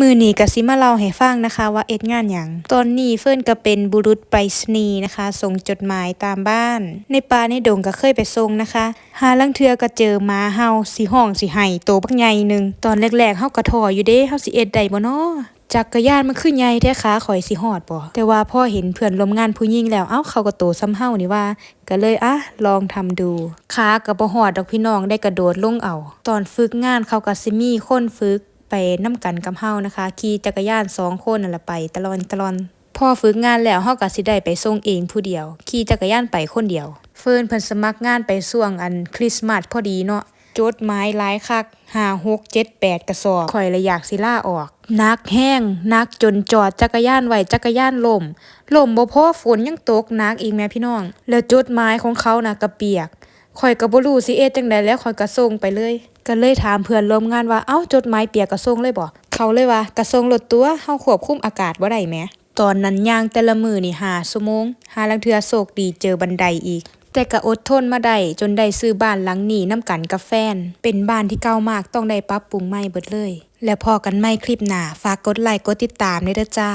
มือนี้ก็สิมาเล่าให้ฟังนะคะ ว่าเอ็ดงานหยังตอนนี้เฟิร์นก็เป็นบุรุษไปรษณีย์นะคะ ส่งจดหมายตามบ้าน ในป่าในดงก็เคยไปส่งนะคะ หาลังเทือก็เจอหมาเห่าสิห้องสิไห้โตบักใหญ่หนึงตอนแรกๆเฮาก็ท้ออยู่เด้เฮาสิเอ็ดได้บ่น้อจักรยานมันคือใหญ่แท้ขาข่อยสิฮอดบ่แต่ว่าพ่อเห็นเพื่อนร่วมงานผู้หญิงแล้วเอ้าเขาก็โตซ้ำเฮานี่ว่า ก็เลยอะลองทำดูขาก็บ่ฮอดดอกพี่น้องได้กระโดดลงเอา ตอนฝึกงานเขาก็สิมีคนฝึก ไปน้ำกันกับเฮานะคะขี่จักรยานสองคนนั่นแหละไปตลอดตลอดพอฝึกงานแล้วเฮาก็สิได้ไปส่งเองผู้เดียวขี่จักรยานไปคนเดียว เฟิร์นเพิ่นสมัครงานไปช่วงอันคริสต์มาสพอดีเนาะจดหมายหลายคัก5 6 7 8กระสอบข่อยเลยอยากสิล่าออก นักแห้งนักจนจอดจักรยานไว้จักรยานล่มล่มบ่พอฝนยังตกนักอีกแม่พี่น้อง แล้วจดหมายของเขานะก็เปียก ข่อยก็บ่รู้สิเอจังใดแล้วข่อยก็ส่งไปเลย ก็เลยถามเพื่อนร่วมงานว่าเอ้าจดหมายเปียกก็ส่งเลยบ่เขาเลยว่าก็ส่งรถตัวเฮาควบคุมอากาศบ่ได้แหมตอนนั้นย่างแต่ละมือนี่5ชั่วโมงหาลังเทือโชคดีเจอบันไดอีก แต่ก็อดทนมาได้จนได้ซื้อบ้านหลังนี้นํกันกับแฟน เป็นบ้านที่เก่ามากต้องได้ปรับปรุงใหม่เบิดเลย แล้วพอกันใหม่คลิปหน้าฝากกดไลค์กดติดตามด้วยเด้อจ้า